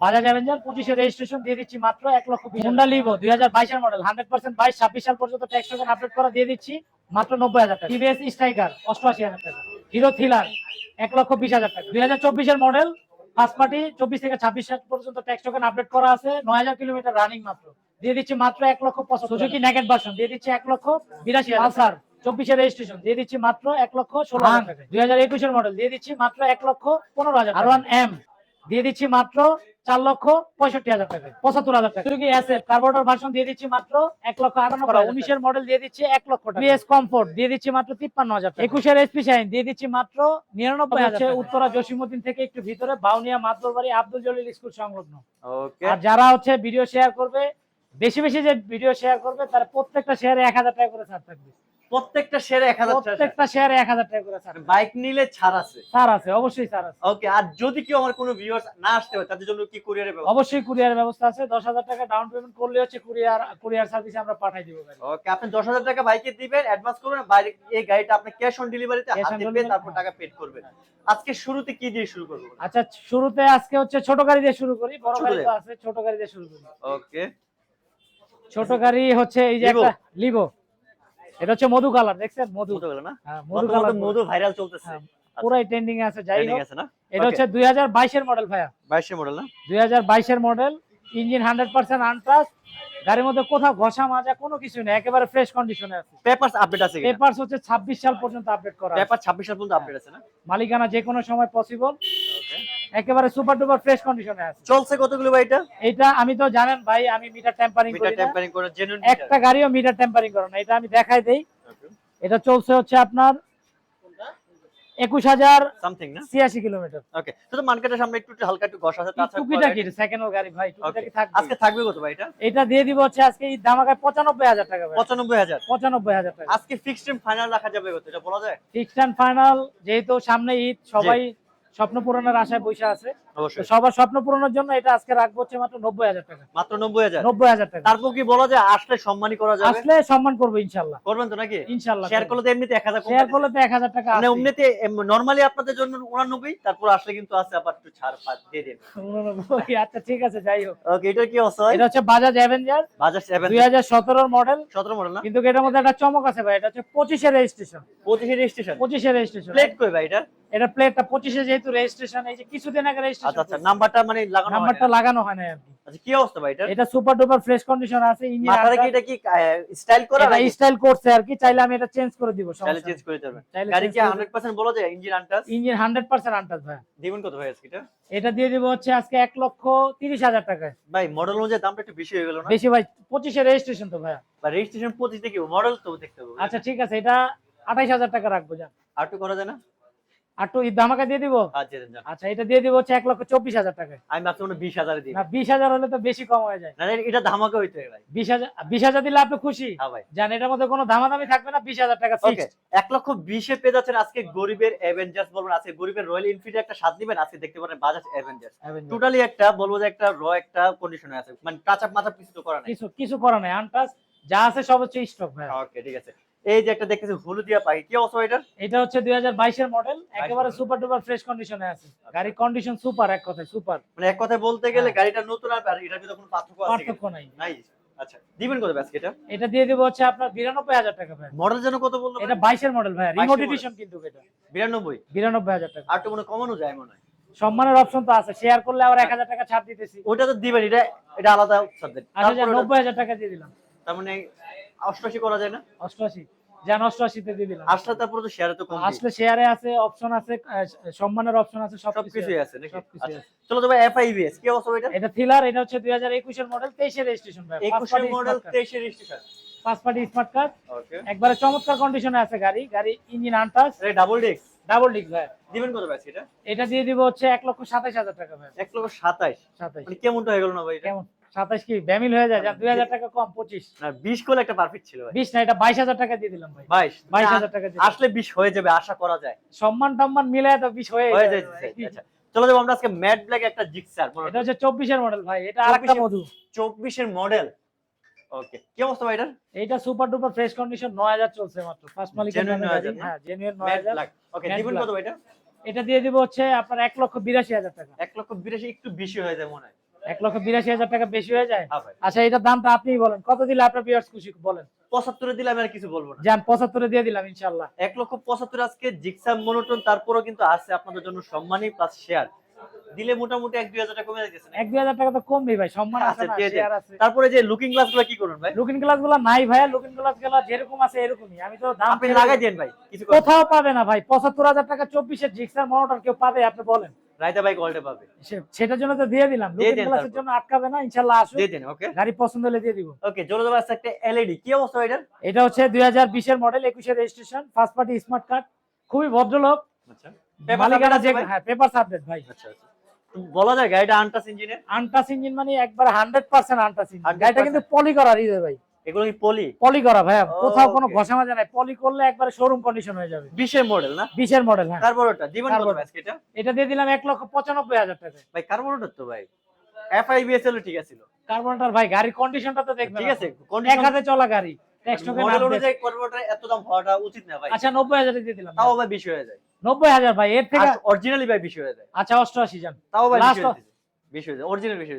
Bajaj Avenger পঁচিশে registration দিয়ে দিচ্ছি মাত্র এক লক্ষ হোন্ডা লিভো দুই হাজার বাইশের মডেল হান্ড্রেড পার্সেন্ট বাইশ ছাব্বিশ সাল পর্যন্ত ট্যাক্স আপডেট করা দিয়ে দিচ্ছি মাত্র নব্বই হাজার টাকা। টিভিএস স্ট্রাইকার অষ্টআশি হাজার টাকা। হিরো এক লক্ষ বিশ হাজার টাকা। দুই হাজার চব্বিশের মডেল ফার্স্ট পার্টি চব্বিশ থেকে ছাব্বিশ সাল পর্যন্ত ট্যাক্স টোকেন আপডেট করা আছে নয় হাজার কিলোমিটার রানিং মাত্র। দিয়ে দিচ্ছি মাত্র এক লক্ষ পঁচাত্তর সুজুকি নেকেট ভার্সন দিয়ে দিচ্ছি এক লক্ষ বিরাশি হাজার। চব্বিশের রেজিস্ট্রেশন দিয়ে দিচ্ছি মাত্র এক লক্ষ ষোলো হাজার টাকা। দুই হাজার একুশের মডেল দিয়ে দিচ্ছি মাত্র এক লক্ষ পনেরো হাজার আর ওয়ান এম দিয়ে দিচ্ছি মাত্র চার লক্ষ পঁয়ষট্টি হাজার টাকা পঁচাত্তর হাজার টাকা। ভার্সন দিয়ে দিচ্ছি মাত্র এক লক্ষ আটান্ন টাকা উনিশের মডেল দিয়ে দিচ্ছি এক লক্ষ বিএস কমফোর্ট দিয়ে দিচ্ছি মাত্র তিপ্পান্ন হাজার একুশের এসপি শাইন দিয়ে দিচ্ছি মাত্র নিরানব্বই হাজার। উত্তরা জসিমুদ্দিন থেকে একটু ভিতরে বাউনিয়া মাতবর বাড়ি আব্দুল জলিল স্কুল সংলগ্ন। আর যারা হচ্ছে ভিডিও শেয়ার করবে বেশি বেশি যে ভিডিও শেয়ার করবে তার প্রত্যেকটা শেয়ারে এক হাজার টাকা করে ছাড় থাকবে। প্রত্যেকটা শেয়ারে এক হাজার প্রত্যেকটা শেয়ারে এক হাজার টাকা করে ছাড়। বাইক নিলে ছাড় আছে। ছাড় আছে অবশ্যই ছাড় আছে। ওকে আর যদি কেউ আমার কোনো ভিউয়ার্স না আসতে হয় তাদের জন্য কি কুরিয়ারের ব্যবস্থা? অবশ্যই কুরিয়ার ব্যবস্থা আছে। দশ হাজার টাকা ডাউন পেমেন্ট করলে হচ্ছে কুরিয়ার কুরিয়ার সার্ভিসে আমরা পাঠাই দিব ওকে আপনি দশ হাজার টাকা বাইকে দিবেন অ্যাডভান্স করবেন বাইরে এই গাড়িটা আপনি ক্যাশ অন ডেলিভারিতে হাতে পেয়ে তারপর হ্যাঁ। টাকা পেড করবেন। আজকে শুরুতে কি দিয়ে শুরু করব? আচ্ছা শুরুতে আজকে হচ্ছে ছোট গাড়ি দিয়ে শুরু করি বড় গাড়ি তো আছে ছোট গাড়ি দিয়ে শুরু করি। ওকে ছোট গাড়ি হচ্ছে এই যে? একটা লিভো এটা হচ্ছে মধু কালার দেখছেন? মধু। গেল না? হ্যাঁ, মধু কালার মধু। ভাইরাল চলতেছে। হ্যাঁ, পুরাই ট্রেন্ডিং এ আছে যাই হোক। এটা হচ্ছে দুই হাজার বাইশের মডেল ভাইয়া। বাইশের মডেল না? দুই হাজার বাইশের model engine hundred percent untouched গাড়ির মধ্যে কোথাও ঘষা মাজা কোনো কিছু নেই একেবারে ফ্রেশ কন্ডিশনে আছে। পেপারস আপডেট আছে পেপারস হচ্ছে ছাব্বিশ সাল পর্যন্ত আপডেট করা। পেপার ছাব্বিশ সাল পর্যন্ত আপডেট আছে না? মালিকানা যে কোনো সময় পসিবল একেবারে সুপার ডুপার ফ্রেশ কন্ডিশনে আছে। চলছে কতগুলো ভাইটা এটা? আমি তো জানেন ভাই আমি মিটার টেম্পারিং করি। টেম্পারিং করে জেনুইন একটা গাড়িও মিটার টেম্পারিং করে না এটা আমি দেখাই দেই। এটা চলছে হচ্ছে আপনার একুশ হাজার সামথিং না? ছিয়াশি কিলোমিটার। ওকে তো মার্কেটের সামনে একটু হালকা একটু ঘষা আছে তাছাড়া টুকিটাকি সেকেন্ড গাড়ি ভাই টুকিটাকি থাকবে। আজকে থাকবে কত ভাই এটা? এটা দিয়ে দিব হচ্ছে আজকে এই ধামাকায় পঁচানব্বই হাজার টাকা পঁচানব্বই হাজার। পঁচানব্বই হাজার টাকা। আজকে ফিক্সড টাইম ফাইনাল রাখা যাবে কত? এটা বলা যায়? ফিক্সড ফাইনাল যেহেতু সামনে ঈদ সবাই স্বপ্ন পূরণের আশায় বসে আছে। সবার স্বপ্ন পূরণের জন্য এটা আজকে রাখব হচ্ছে মাত্র নব্বই হাজার টাকা। মাত্র নব্বই হাজার। নব্বই হাজার টাকা। তারপর কি বলা যায় আসলে সম্মানই করা যাবে? আসলে সম্মান করব ইনশাল্লাহ। করবেন তো নাকি? ইনশাল্লাহ শেয়ার করলে তো এমনিতে এক হাজার শেয়ার করলে তো এক হাজার টাকা মানে এমনিতে নর্মালি আপনাদের জন্য উনানব্বই তারপর আসলে কিন্তু আছে আবার একটু ছাড় দিয়ে উননব্বই, আচ্ছা ঠিক আছে যাই হোক। ওকে এটা কি অবস্থা এটা হচ্ছে বাজাজ অ্যাভেঞ্জার বাজার সেভেন দুই হাজার সতেরোর মডেল সতেরো মডেল না? কিন্তু এটার মধ্যে একটা চমক আছে ভাই এটা হচ্ছে পঁচিশের রেজিস্ট্রেশন পঁচিশে রেজিস্ট্রেশন পঁচিশের রেজিস্ট্রেশন প্লেট কই ভাই এটা? এটা প্লেটটা পঁচিশে যেহেতু রেজিস্ট্রেশন এই যে কিছুদিন আগে আচ্ছা আচ্ছা নাম্বারটা মানে লাগানো নাম্বারটা লাগানো হয় না কি। আচ্ছা কি অবস্থা ভাই এটা? এটা সুপার ডুপার ফ্রেশ কন্ডিশন আছে ইঞ্জিন মাথাটা কি এটা কি স্টাইল করা এটা স্টাইল করছে আর কি চাইলে আমি এটা চেঞ্জ করে দিব চাইলে চেঞ্জ করে দিতে গাড়ি কি 100% বলা যায় engine untouched? Engine hundred percent untouched ভাই। দিবেন কত ভাই আজকে এটা? এটা দিয়ে দিব হচ্ছে আজকে এক লক্ষ তিরিশ হাজার টাকায়। ভাই মডেল অনুযায়ী দামটা একটু বেশি হয়ে গেল না? বেশি ভাই রেজিস্ট্রেশন তো ভাই রেজিস্ট্রেশন 25 দেখি মডেল তো দেখতে হবে। আচ্ছা ঠিক আছে এটা আঠাইশ হাজার টাকা রাখব আর একটু করা যায় না? আর ধামাকা দিয়ে দিব? আচ্ছা দেন যান। আচ্ছা এটা দিয়ে দিব হচ্ছে এক লক্ষ চব্বিশ হাজার টাকায়। আমি ভাবছি মনে 20000 এ দিই না বিশ হাজার হলে তো বেশি কম হয়ে যায়। না এটা ধামাকা হইতে ভাই। বিশ হাজার বিশ হাজার দিলে আপনি খুশি? হ্যাঁ ভাই। জান এটার মধ্যে কোনো দামাদামি থাকবে না বিশ হাজার টাকা এক লক্ষ বিশে পেয়ে যাচ্ছেন আজকে গরিবের অ্যাভেঞ্জার্স বলবেন আজকে গরিবের রয়্যাল এনফিল্ড একটা স্বাদ দিবেন আজকে দেখতে পারেন বাজাজ অ্যাভেঞ্জার্স টোটালি একটা বলব যে একটা র একটা কন্ডিশনে আছে। মানে টাচ আপ মাথা কিছু তো করা নাই। কিছু কিছু করা নাই আনটাস যা আছে সব হচ্ছে স্টক ভাই। ওকে ঠিক আছে। এই যে একটা দেখতেছি হলুদিয়া পাখি। কি অবস্থা এটা এটা হচ্ছে দুই হাজার বাইশের মডেল একেবারে সুপার ডুপার ফ্রেশ কন্ডিশনে আছে। গাড়ির কন্ডিশন সুপার এক কথায় সুপার মানে এক কথায় বলতে গেলে হ্যাঁ। গাড়িটা নতুন আর এটার ভিতরে কোনো পার্থক্য আছে পার্থক্য নাই। নাই। আচ্ছা দিবেন কত ব্যাস এটা? এটা দিয়ে দিব হচ্ছে আপনার বিরানব্বই হাজার টাকা ভাই মডেল যেন কত বলল এটা বাইশের মডেল ভাই রিমোট এডিশন কিন্তু এটা। বিরানব্বই? বিরানব্বই হাজার টাকা। আর তো মনে কমানো যায় মনে হয়? সম্মানের অপশন তো আছে শেয়ার করলে আবার এক হাজার টাকা ছাড় দিতেছি। ওটা তো দিবেন এটা এটা আলাদা হাজার নব্বই হাজার টাকা দিয়ে দিলাম। তার মানে অষ্টআশি করা যায় না? অষ্টআশি। যান অষ্টআশিতে দিয়ে দিলাম। আসলে তারপরে তো শেয়ারে তো কম আসলে শেয়ারে আছে অপশন আছে সম্মানের অপশন আছে সবকিছুই আছে। নাকি? আচ্ছা। চলো এফআইবিএস কি অবস্থা এটা এটা থ্রিলার এটা হচ্ছে দুই হাজার একুশের মডেল তেইশের রেজিস্ট্রেশন ভাই। একুশের মডেল তেইশে রেজিস্ট্রেশন পাঁচ পার্টি স্মার্ট কার্ড একবারে চমৎকার কন্ডিশনে আছে গাড়ি গাড়ি engine untouched double disc double disc ভাই। দিবেন কত এটা এটা দিয়ে দিব হচ্ছে এক লক্ষ সাতাইশ হাজার টাকা ভাই। এক লক্ষ সাতাইশ। সাতাইশ। মানে কেমনটা হয়ে গেল না ভাই এটা? কেমন? সাতাইশ কি ব্যামিল হয়ে যায় দুই হাজার টাকা কম পঁচিশ। না বিশ করলে একটা পারফেক্ট ছিল ভাই। বিশ না এটা বাইশ হাজার টাকা দিয়ে দিলাম ভাই। বাইশ? বাইশ হাজার টাকা দিয়ে আসলে বিশ হয়ে যাবে আশা করা যায়। সম্মান টম্মান মিলে তো বিশ হয়ে হয়ে যায় আচ্ছা। চলো যাব আমরা আজকে ম্যাট ব্ল্যাক একটা জিক্সার এটা হচ্ছে চব্বিশের মডেল ভাই এটা আরেকটা 24 মধু চব্বিশের মডেল ওকে কি অবস্থা ভাই এটার? এইটা সুপার ডুপার ফ্রেশ কন্ডিশন নয় হাজার চলছে মাত্র। ফার্স্ট 9000 হ্যাঁ জেনুইন নয় ম্যাট হাজার। ব্ল্যাক ওকে Matte দিবেন কত ভাই এটা? এটা দিয়ে দিব হচ্ছে আপনার এক লক্ষ বিরাশি হাজার টাকা। এক লক্ষ বিরাশি একটু বেশি হয়ে যায় মনে হয়। এক লক্ষ বিরাশি হাজার টাকা বেশি হয়ে যায়? হ্যাঁ আচ্ছা এটার দামটা আপনি বলেন। কত দিলে আপনার বিয়ার্স খুশি বলেন? পঁচাত্তরে দিলে আমি আর কিছু বলব না। যান পঁচাত্তরে দিয়ে দিলাম ইনশাল্লাহ এক লক্ষ পঁচাত্তর আজকে জিক্সাম মনোটন তারপরও কিন্তু আছে আপনাদের জন্য সম্মানই প্লাস শেয়ার দিলে মোটামুটি এক দুই হাজার টাকা কমে যাচ্ছে এক দুই হাজার টাকা তো কমবেই ভাই সম্মান আছে আচ্ছা, তারপরে যে লুকিং গ্লাসগুলো কি করুন ভাই? লুকিং গ্লাসগুলো নাই ভাইয়া লুকিং গ্লাসগুলো যেরকম আছে এরকমই। আমি তো দাম আপনি লাগাই দেন ভাই কিছু কোথাও পাবে না ভাই পঁচাত্তর হাজার টাকা চব্বিশের জিক্সার মনোটর কেউ পাবে আপনি বলেন। রাইতা ভাই পাবে। সেটার জন্য তো দিয়ে দিলাম। লুকিং গ্লাসের জন্য আটকাবে না ইনশাল্লাহ আসুন দিয়ে দেন ওকে গাড়ি পছন্দ হলে দিয়ে দিব। ওকে জোরে জোরে আছে একটা এলইডি কি অবস্থা এটার? এটা হচ্ছে দুই হাজার বিশের মডেল একুশের registration first party smart card খুবই ভদ্রলোক। আচ্ছা। হ্যাঁ পেপার আপডেট ভাই। আচ্ছা আচ্ছা। বলা যায় গাড়িটা আনটাস ইঞ্জিনে আনটাস ইঞ্জিন মানে একবার হান্ড্রেড পার্সেন্ট আনটাস ইঞ্জিন। গাড়িটা কিন্তু পলি করা হৃদয় ভাই। এগুলো কি পলি? পলি করা ভাই কোথাও কোনো ঘষা মাজা নাই। পলি করলে একবারে শোরুম কন্ডিশন হয়ে যাবে। বিশের মডেল না? বিশের মডেল হ্যাঁ। কার্বোরেটর দিবেন কত। আজকে এটা? এটা দিয়ে দিলাম এক লক্ষ পঁচানব্বই হাজার টাকা। ভাই কার্বোরেটর তো ভাই? এফআইবিএস এর ঠিক আছে কার্বনটার ভাই গাড়ির কন্ডিশনটা তো দেখবেন ঠিক আছে এক কন্ডিশন হাতে চলা গাড়ি ট্যাক্স টোকেন মডেল অনুযায়ী কার্বোরেটর এত দাম হওয়াটা উচিত না ভাই। আচ্ছা নব্বই হাজার দিয়ে দিলাম। তাও ভাই বেশি হয়ে যায়। নব্বই হাজার ভাই এর থেকে অরিজিনালি ভাই বেশি হয়ে যায়। আচ্ছা অষ্টআশি যান। তাও ভাই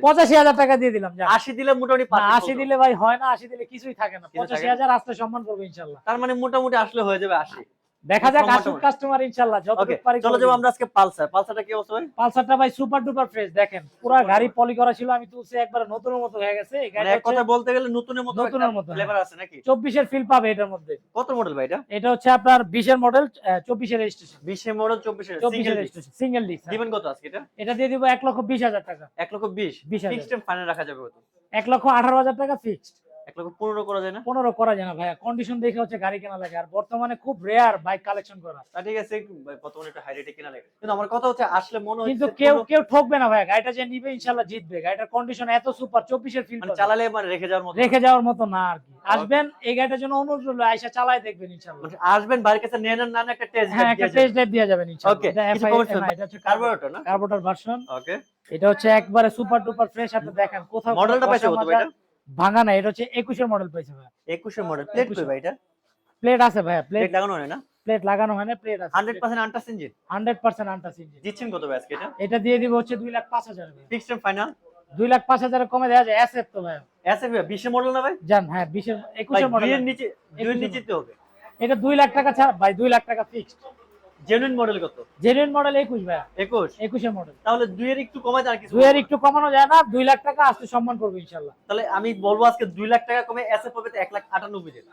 পঁচাশি হাজার টাকা দিয়ে দিলাম আশি দিলে মোটামুটি আশি দিলে ভাই হয় না আশি দিলে কিছুই থাকে না। পঁচাশি হাজার আসতে সম্মান করব ইনশাল্লাহ। তার মানে মোটামুটি আসলে হয়ে যাবে আশি। দেখা যাক আসুক কাস্টমার ইনশাল্লাহ ওকে যতটুকু পারি চলো যাব। আমরা আজকে পালসার। পালসারটা কি অবস্থা ভাই? পালসারটা ভাই সুপার ডুপার ফ্রেশ দেখেন পুরো গাড়ি পলি করা ছিল আমি তুলছি একবার নতুনের মতো হয়ে গেছে এই মানে গাড়ি এক কথা বলতে গেলে নতুনের মতো নতুনের মতো, হ্যাঁ। ফ্লেভার আছে নাকি? চব্বিশের ফিল পাবে এটার মধ্যে। কত মডেল ভাই এটা? এটা হচ্ছে আপনার বিশের মডেল চব্বিশের রেজিস্ট্রেশন বিশে মডেল চব্বিশে চব্বিশের সিঙ্গেল রেজিস্ট্রেশন সিঙ্গেল ডিস্ক দিবেন কত আজকে এটা? এটা দিয়ে দিব এক লক্ষ বিশ হাজার টাকা। এক লক্ষ বিশ। 20,000 ফিক্সড ফাইনাল রাখা যাবে কত? এক লক্ষ আঠারো হাজার টাকা ফিক্সড এক লক্ষ পনেরো করা যায় না? পনেরো করা যায় না ভাইয়া। কন্ডিশন দেখে হচ্ছে গাড়ি কেনা লাগে। আর বর্তমানে খুব রেয়ার বাইক কালেকশন করা। তা ঠিক আছে বর্তমানে একটু হাই রেটে কিনা লাগে। কিন্তু আমার কথা হচ্ছে আসলে মনে কিন্তু কেউ কেউ ঠকবে না ভাইয়া। গাড়িটা যে নিবে ইনশাল্লাহ জিতবে। গাড়িটার কন্ডিশন এত সুপার চব্বিশের মানে চালালে মানে রেখে যাওয়ার মতো রেখে যাওয়ার মতো না আর কি। আসবেন এই গাড়িটার জন্য অনুরোধ রইল আইসা চালায় দেখবেন মানে আসবেন কাছে নেন না না একটা টেস্ট হ্যাঁ একটা টেস্ট ড্রাইভ দিয়ে যাবেন ইনশাআল্লাহ। Okay, এটা কিছু FI comments না, এটা হচ্ছে কার্বোরেটর না? কার্বোটার ভার্সন ওকে এটা হচ্ছে একবারে সুপার ডুপার ফ্রেশ আপনি দেখেন। কোথাও মডেলটা পাইছে কত এটা ভাঙা না এটা হচ্ছে 21 এর মডেল পাইছে ভাই একুশের মডেল প্লেট কই ভাই এটা? প্লেট আছে ভাই প্লেট লাগানো হয় না? প্লেট লাগানো হয় না প্লেট আছে। 100% আনটাস ইঞ্জিন 100% আনটাচ ইঞ্জিন দিচ্ছেন কত ভাই আজকে এটা? এটা দিয়ে দিব হচ্ছে 2 লাখ 5000 ভাই ফিক্সড ফাইনাল 2 লাখ 5000 কমে দেওয়া যায় এসএফ তো ভাই এসএফ 20 এর মডেল না ভাই? জান হ্যাঁ 20 এর 21 এর মডেল দুইয়ের নিচে দুইয়ের 21 নিচে তো হবে। এটা 2 লাখ টাকা ছাড়া ভাই 2 লাখ টাকা ফিক্সড জেনুইন মডেল কত? জেনুইন মডেল 21 ভাই 21 21 এর মডেল তাহলে একটু কমায় আর কিছু দুই এর একটু কমানো যায় না 2 লাখ টাকা আসতে সম্মান করব ইনশাআল্লাহ তাহলে আমি বলব আজকে 2 লাখ টাকা কমে তো 1 লাখ 98 দিন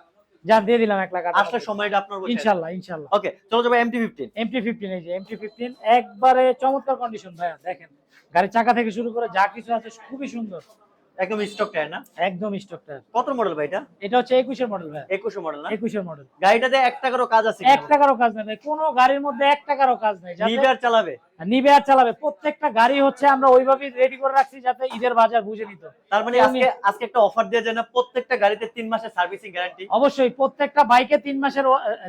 জান দিয়ে দিলাম 1 লাখ আসলে সময়টা আপনার বসে ইনশাআল্লাহ ইনশাআল্লাহ ওকে চলো যাব এমটি 15 এমটি ফিফটিন এই যে এমটি ফিফটিন একবারে চমৎকার কন্ডিশন ভাইয়া দেখেন। গাড়ির চাকা থেকে শুরু করে যা কিছু আছে খুবই সুন্দর। একদম স্টক টায়ার না? একদম স্টক টায়ার কত মডেল ভাই এটা? এটা হচ্ছে একুশের মডেল ভাই। 21 মডেল না? একুশের মডেল গাড়িটাতে 1 টাকারও কাজ আছে এক টাকারও কাজ নেই ভাই। কোনো গাড়ির মধ্যে এক টাকারও কাজ নাই। লিডার চালাবে? নিবে আর চালাবে। প্রত্যেকটা গাড়ি হচ্ছে আমরা ওইভাবেই রেডি করে রাখছি যাতে ঈদের বাজার বুঝে নিত। তার মানে আজকে আজকে একটা অফার দেওয়া যায় না প্রত্যেকটা গাড়িতে 3 মাসের সার্ভিসিং গ্যারান্টি অবশ্যই প্রত্যেকটা বাইকে তিন মাসের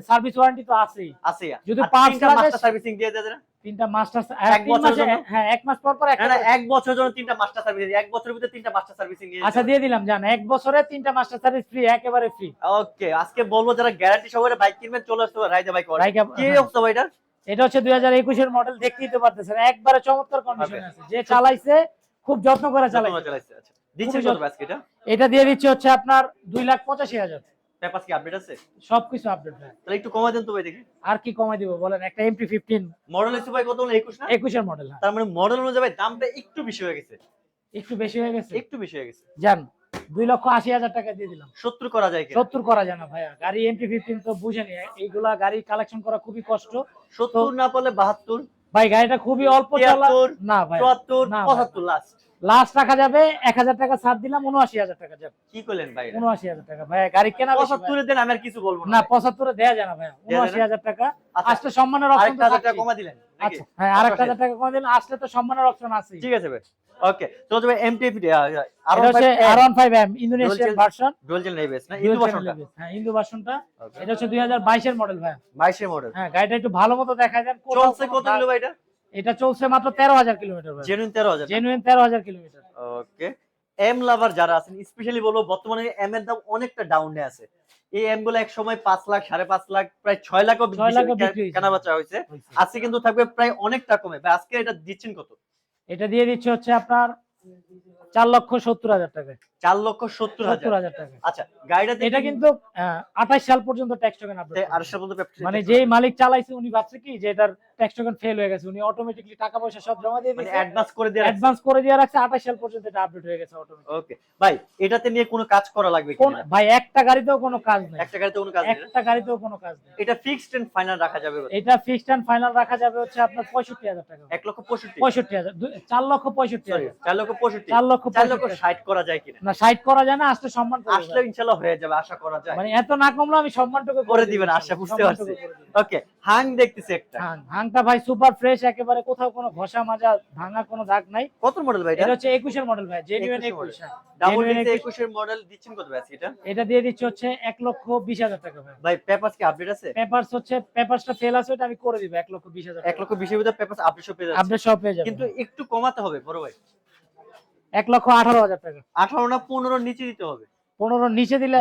সার্ভিস ওয়ারেন্টি তো আছেই। আছে যদি পাঁচ লাগে- মাস্টার সার্ভিসিং দিয়ে দেয় না? তিনটা মাস্টার এক জন্য? হ্যাঁ এক মাস পর পর একটা এক বছরের জন্য তিনটা মাস্টার সার্ভিস এক বছরের ভিতরে তিনটা মাস্টার সার্ভিসিং দিয়ে আচ্ছা দিয়ে দিলাম জান। এক বছরে তিনটা মাস্টার সার্ভিস ফ্রি একেবারে ফ্রি ওকে আজকে বলব যারা গ্যারান্টি সহকারে বাইক কিনবেন চলে আসতে পারে রাইজা বাইক কি। অবস্থা ভাই এটা হচ্ছে দুই হাজার একুশের মডেল দেখতেই তো পারতেছেন। একবারে চমৎকার কন্ডিশনে আছে। যে চালাইছে খুব যত্ন করে চালাইছে। চালাইছে আচ্ছা। এটা দিয়ে দিচ্ছে হচ্ছে আপনার দুই লাখ পঁচাশি হাজার। পেপারস কি আপডেট আছে? সবকিছু আপডেট ভাই। তাহলে একটু কমাই দেন তো ভাই দেখি। আর কি কমাই দিব বলেন? একটা এমটি ফিফটিন মডেল হচ্ছে ভাই কত 21 না? একুশের মডেল হ্যাঁ। তার মানে মডেল অনুযায়ী ভাই দামটা একটু বেশি হয়ে গেছে। একটু বেশি হয়ে গেছে? একটু বেশি হয়ে গেছে। জান দুই লক্ষ আশি হাজার টাকা দিয়ে দিলাম। 70 করা যায় সত্তর করা যায় না ভাইয়া। গাড়ি এমটি ফিফটিন তো বুঝেনি। এইগুলা গাড়ি কালেকশন করা খুবই কষ্ট। 70 না পারলে 72 ভাই গাড়িটা খুবই অল্প চলা না ভাই 74 না ভাই। 75 লাস্ট লাস্ট রাখা যাবে এক হাজার টাকা ছাড় দিলাম উনআশি হাজার টাকা যাবে। কি করলেন ভাই উনআশি হাজার টাকা। ভাইয়া গাড়ি কেনা। 75 দেন আমি আর কিছু বলব না। পঁচাত্তরে দেওয়া যায় না দেয়া যায় উনআশি হাজার টাকা। আচ্ছা। আসলে সম্মানের অপশন টাকা কমা দিলেন আচ্ছা হ্যাঁ আরেকটা হাজার টাকা কমে দিলে আসলে তো সম্মানের অপশন আছে ঠিক আছে ভাই। ওকে এমটি আর এটা R one M Indonesian version dual channel নেবেস না? ইন্দু ভাষণটা হ্যাঁ ইন্দো ভার্সনটা এটা হচ্ছে দুই হাজার বাইশের মডেল ভাইয়া। 22 এর মডেল হ্যাঁ গাড়িটা একটু ভালো মতো দেখা যান কোথাও চলছে কত কিলো ভাই এটা এটা চলছে মাত্র তেরো হাজার কিলোমিটার জেনুইন 13000 জেনুইন তেরো হাজার কিলোমিটার। ওকে এম লাভার যারা আছেন স্পেশালি বলব বর্তমানে এম এর দাম অনেকটা ডাউনে আছে। এই এমগুলো এক সময় পাঁচ লাখ সাড়ে পাঁচ লাখ প্রায় ছয় লাখও লাখও কেনা বেচা হয়েছে। আজকে কিন্তু থাকবে প্রায় অনেকটা কমে। আজকে এটা দিচ্ছেন কত? এটা দিয়ে দিচ্ছে হচ্ছে আপনার চার লক্ষ সত্তর হাজার টাকা। চার লক্ষ সত্তর সত্তর হাজার হাজার টাকা। আচ্ছা গাড়িটা এটা কিন্তু আঠাশ সাল পর্যন্ত ট্যাক্স টোকেন আপডেট আড়াইশো মানে যেই মালিক চালাইছে উনি ভাবছে কি যে এটার ট্যাক্স টোকেন ফেল হয়ে গেছে উনি টাকা পয়সা সব জমা দিয়ে মানে দিয়েছে অ্যাডভান্স করে দিয়ে অ্যাডভান্স করে দিয়ে রাখছে আঠাশ সাল পর্যন্ত এটা আপডেট হয়ে গেছে অটোমেটিক ওকে ভাই এটাতে নিয়ে কোনো কাজ করা লাগবে কোন ভাই একটা গাড়িতেও কোনো কাজ নেই। একটা গাড়িতে কোনো কাজ নেই? একটা গাড়িতেও কোনো কাজ নেই। এটা ফিক্সড এন্ড ফাইনাল রাখা যাবে এটা ফিক্সড এন্ড ফাইনাল রাখা যাবে হচ্ছে আপনার পঁয়ষট্টি হাজার টাকা এক লক্ষ পঁয়ষট্টি পঁয়ষট্টি হাজার। দু- চার লক্ষ পঁয়ষট্টি Sorry, হাজার। চার লক্ষ পঁয়ষট্টি। চার লক্ষ চার লক্ষ পঁয়ষট্টি ষাট করা যায় কিনা? না সাইড করা যায় না আসলে সম্মান আসলে ইনশাল্লাহ হয়ে যাবে আশা করা যায়। মানে এত না কমলো আমি সম্মানটুকু করে দিব দিবেন, আশা বুঝতে পারছি। ওকে হাং দেখতেছি একটা। হাং হাংটা ভাই সুপার ফ্রেশ একেবারে কোথাও কোনো ঘষা মাজা ভাঙা কোনো দাগ নাই। কত মডেল ভাই এটা? এটা হচ্ছে একুশের মডেল ভাই জেনুইন 21 হ্যাঁ। ডাবল ডিসে 21 একুশের মডেল দিচ্ছেন কত ভাই এটা? এটা দিয়ে দিচ্ছে হচ্ছে এক লক্ষ বিশ হাজার টাকা ভাই। ভাই পেপারস কি আপডেট আছে? পেপারস হচ্ছে পেপারসটা ফেল আছে ওটা আমি করে দিব এক লক্ষ বিশ হাজার এক লক্ষ বিশের ভিতরে পেপারস আপডেট পেয়ে যাচ্ছে। আপডেট সব পেয়ে যাবেন কিন্তু একটু কমাতে হবে বড় ভাই। এক লক্ষ আঠারো হাজার টাকা। আঠারো না পনেরো নিচে দিতে হবে। পনেরো নিচে দিলে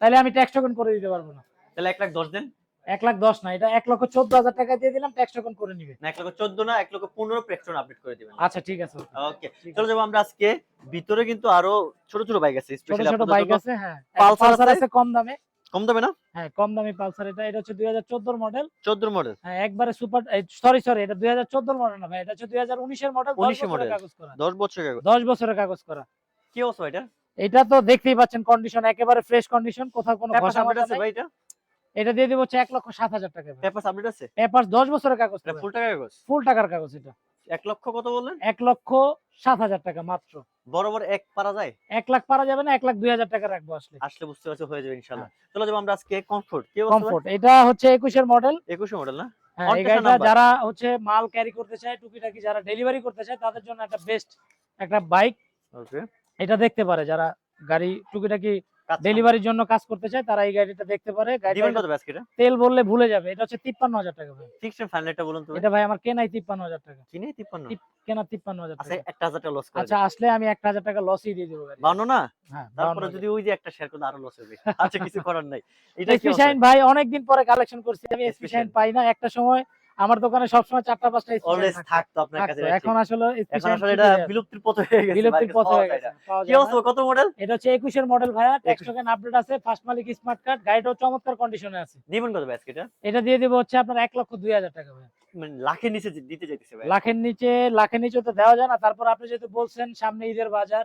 তাহলে আমি ট্যাক্স টোকন করে দিতে পারব না। তাহলে এক লাখ দশ দেন। এক লাখ দশ না এটা এক লক্ষ চোদ্দ হাজার টাকা দিয়ে দিলাম ট্যাক্স টোকন করে নিবে। না এক লক্ষ চোদ্দ না এক লক্ষ পনেরো পেট্রোল আপডেট করে দিবেন। আচ্ছা ঠিক আছে ওকে। চলো যাব আমরা আজকে। ভিতরে কিন্তু আরও ছোট ছোট বাইক আছে ছোট ছোট বাইক আছে হ্যাঁ। পালসার আছে? কম দামে। কম দামে না? হ্যাঁ কম দামি পালসার এটা এটা হচ্ছে দুই হাজার চোদ্দোর মডেল চোদ্দ মডেল হ্যাঁ একবারে সুপার সরি সরি এটা দুই হাজার চোদ্দোর মডেল না ভাই এটা হচ্ছে দুই হাজার উনিশের মডেল 19 এর model। কাগজ করা। দশ বছর আগে দশ বছরের কাগজ করা। কি অবস্থা এটা? এটা তো দেখতেই পাচ্ছেন কন্ডিশন একেবারে ফ্রেশ কন্ডিশন কোথাও কোনো ঘষা মাজা নাই। ভাই এটা? এটা দিয়ে দিব হচ্ছে এক লক্ষ সাত হাজার টাকা পেপারস আপডেট আছে? পেপার দশ বছরের কাগজ ফুল টাকার কাগজ? ফুল টাকার কাগজ এটা। এক লক্ষ কত বললেন? এক লক্ষ সাত হাজার টাকা মাত্র। বরাবর এক পারা যায়? এক লাখ পারা যাবে না এক লাখ দুই হাজার টাকা রাখব আসলে। আসলে বুঝতে পারছি হয়ে যাবে ইনশাল্লাহ। চলো যাব আমরা আজকে কমফোর্ট কমফোর্ট এটা হচ্ছে একুশের মডেল একুশে মডেল না? হ্যাঁ, যারা হচ্ছে মাল ক্যারি করতে চায় টুকিটাকি যারা ডেলিভারি করতে চায় তাদের জন্য একটা বেস্ট একটা বাইক ওকে এটা দেখতে পারে যারা গাড়ি টুকিটাকি ডেলিভারির জন্য কাজ করতে চায় তারা এই গাড়িটা দেখতে পারে। দিবেন কত আজকে এটা তেল বললে ভুলে যাবে। এটা হচ্ছে তিপ্পান্ন হাজার টাকা ভাই। ফিক্সড ফাইনাল এটা বলুন তো এটা ভাই আমার কেনাই তিপ্পান্ন হাজার টাকা। কিনে 53 কেনা তিপ্পান্ন হাজার আচ্ছা টাকা। একটা হাজার টাকা লস করে আচ্ছা আসলে আমি একটা হাজার টাকা লসই দিয়ে দেবো গাড়ি বানো না? হ্যাঁ তারপরে যদি ওই যে একটা শেয়ার করলে আরও লস হবে। আচ্ছা কিছু করার নাই। এটা শাইন ভাই অনেকদিন পরে কালেকশন করছি। আমি এসপি শাইন। পাই না। একটা সময় আমার দোকানে সবসময় চারটা পাঁচটা অলওয়েজ থাকতো আপনার কাছে এখন আসলে এখন আসলে এটা বিলুপ্তির পথে হয়ে গেছে বিলুপ্তির পথে হয়ে গেছে কি অবস্থা কত মডেল এটা হচ্ছে একুশের মডেল ভাইয়া। ট্যাক্স টোকেন আপডেট আছে ফার্স্ট মালিক স্মার্ট কার্ড গাড়িটাও চমৎকার কন্ডিশনে আছে। দিবেন কত আজকে এটা? এটা দিয়ে দেবো হচ্ছে আপনার এক লক্ষ দুই হাজার টাকা ভাই মানে লাখের নিচে দিতে চাইতেছে ভাই। লাখের নিচে লাখের নিচে তো দেওয়া যায় না। তারপর আপনি যেহেতু বলছেন সামনে ঈদের বাজার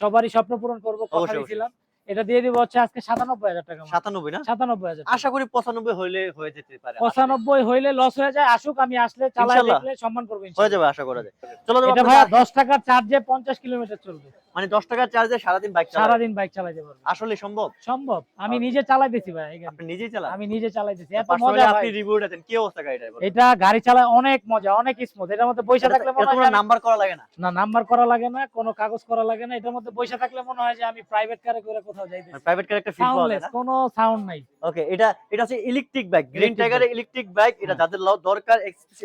সবারই স্বপ্ন পূরণ করব কথা দিয়েছিলাম এটা দিয়ে দিব হচ্ছে আজকে সাতানব্বই হাজার টাকা সাতানব্বই না? সাতানব্বই হাজার আশা করি পঁচানব্বই হইলে হয়ে যেতে পারে। পঁচানব্বই হইলে লস হয়ে যায় আসুক আমি আসলে চালাই দেখলে সম্মান করব হয়ে যাবে আশা করা যায়। চলো এটা আমরা দশ টাকার চার্জে পঞ্চাশ কিলোমিটার চলবে। মানে দশ টাকার চার্জে সারাদিন বাইক সারাদিন বাইক চালাইতে পারবে। আসলে সম্ভব? সম্ভব। আমি আচ্ছা। নিজে চালাইতেছি ভাই এই গাড়ি। আপনি নিজেই চালান? আমি নিজে চালাইতেছি। এত মজা আপনি ভাই। রিভিউটা দেন কি অবস্থা গাড়িটার এটা গাড়ি চালায় অনেক মজা অনেক স্মুথ এটার মধ্যে এটা থাকলে মনে হয় নাম্বার করা লাগে না। না নাম্বার করা লাগে না কোনো কাগজ করা লাগে না। এটার মধ্যে পয়সা থাকলে মনে হয় যে আমি প্রাইভেট কারে করে কোথাও যাইতেছি। প্রাইভেট কার একটা ফিল পাওয়া যায় কোনো সাউন্ড নাই। ওকে এটা এটা হচ্ছে ইলেকট্রিক বাইক গ্রিন টাইগারের ইলেকট্রিক বাইক এটা হ্যাঁ। যাদের দরকার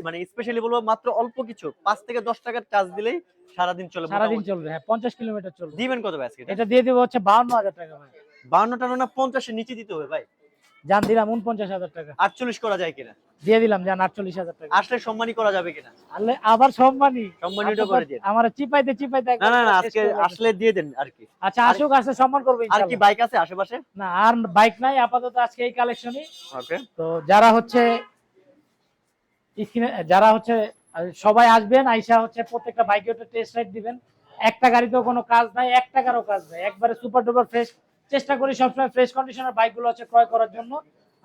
মানে স্পেশালি বলব মাত্র অল্প কিছু পাঁচ থেকে দশ টাকার চার্জ দিলেই সারাদিন চলে সারাদিন চলবে হ্যাঁ কিলোমিটার চলবে। দিবেন কত ভাই আজকে এটা দিয়ে দেবো হচ্ছে টাকা ভাই। না পঞ্চাশের নিচে দিতে হবে ভাই। জান দিলাম উনপঞ্চাশ হাজার টাকা। আটচল্লিশ করা যায় কিনা? দিয়ে দিলাম জান আটচল্লিশ হাজার টাকা। আসলে সম্মানই করা যাবে কিনা? আবার সম্মানই। সম্মানীটা করে দিয়ে। আমার চিপাইতে চিপাইতে না না না আজকে আসলে দিয়ে দেন আর কি। আচ্ছা আসুক সম্মান করব আর কি বাইক আছে আশেপাশে? না আর বাইক নাই আপাতত আজকে এই কালেকশনই ওকে তো যারা হচ্ছে স্ক্রিনে যারা হচ্ছে সবাই আসবেন আইসা হচ্ছে প্রত্যেকটা বাইকে টেস্ট রাইড দিবেন। একটা গাড়িতেও কোনো কাজ নাই এক টাকারও কাজ নাই। একবারে সুপার ডুপার ফ্রেশ চেষ্টা করি সবসময় ফ্রেশ কন্ডিশনের বাইকগুলো হচ্ছে ক্রয় করার জন্য।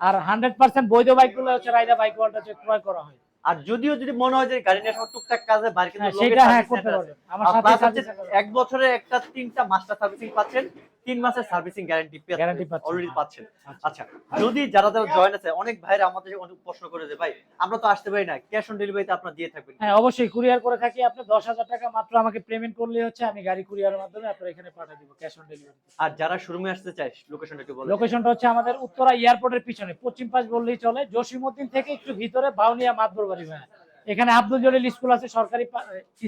আর হান্ড্রেড পার্সেন্ট বৈধ বাইকগুলো হচ্ছে রাইদা বাইক ওয়ার্ল্ড হচ্ছে ক্রয় করা হয়। আর যদিও যদি মনে হয় যে গাড়ি নিয়ে টুকটাক কাজে বাইরে কিন্তু হ্যাঁ, সেটা হ্যাঁ করতে পারবেন আমার সাথে এক বছরে একটা তিনটা মাস্টার সার্ভিসিং পাচ্ছেন। তিন মাসের সার্ভিসিং গ্যারান্টি অলরেডি পাচ্ছেন। আচ্ছা। আচ্ছা যদি যারা যারা জয়েন আছে অনেক ভাইরা আমাদের অনেক প্রশ্ন করে যে ভাই আমরা তো আসতে পারি না ক্যাশ অন ডেলিভারিতে আপনারা দিয়ে থাকবেন হ্যাঁ অবশ্যই কুরিয়ার করে থাকি। আপনি দশ হাজার টাকা মাত্র আমাকে পেমেন্ট করলে হচ্ছে আমি গাড়ি কুরিয়ারের মাধ্যমে আপনার এখানে পাঠিয়ে দিব ক্যাশ অন ডেলিভারি আর যারা শোরুমে আসতে চায় লোকেশনটা একটু বলেন লোকেশনটা হচ্ছে আমাদের উত্তরা এয়ারপোর্টের পিছনে পশ্চিম পাশ বললেই চলে জসিমউদ্দিন থেকে একটু ভিতরে বাউনিয়া মাতবর বাড়ি ভাই এখানে আব্দুল জলিল স্কুল আছে সরকারি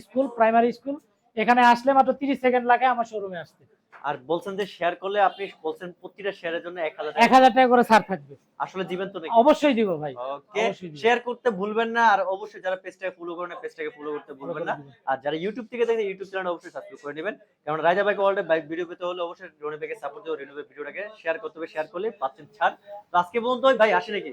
স্কুল প্রাইমারি স্কুল। এখানে আসলে মাত্র তিরিশ সেকেন্ড লাগে আমার শোরুমে আসতে। আর বলছেন যে শেয়ার করলে আপনি বলছেন প্রতিটা শেয়ারের জন্য এক হাজার এক হাজার টাকা করে ছাড় থাকবে। আসলে দিবেন তো নাকি? অবশ্যই দিব ভাই। ওকে শেয়ার করতে ভুলবেন না আর অবশ্যই যারা পেজটাকে ফলো করেন পেজটাকে ফলো করতে ভুলবেন না। আর যারা ইউটিউব থেকে দেখেন ইউটিউব চ্যানেল অবশ্যই সাবস্ক্রাইব করে নেবেন। কারণ রাজা ভাইকে ওয়ার্ল্ডে বাইক ভিডিও পেতে হলে অবশ্যই রনি ভাইকে সাপোর্ট দিয়ে রনি ভাই ভিডিওটাকে শেয়ার করতে হবে শেয়ার করলে পাচ্ছেন ছাড়। আজকে পর্যন্ত ভাই আসে নাকি?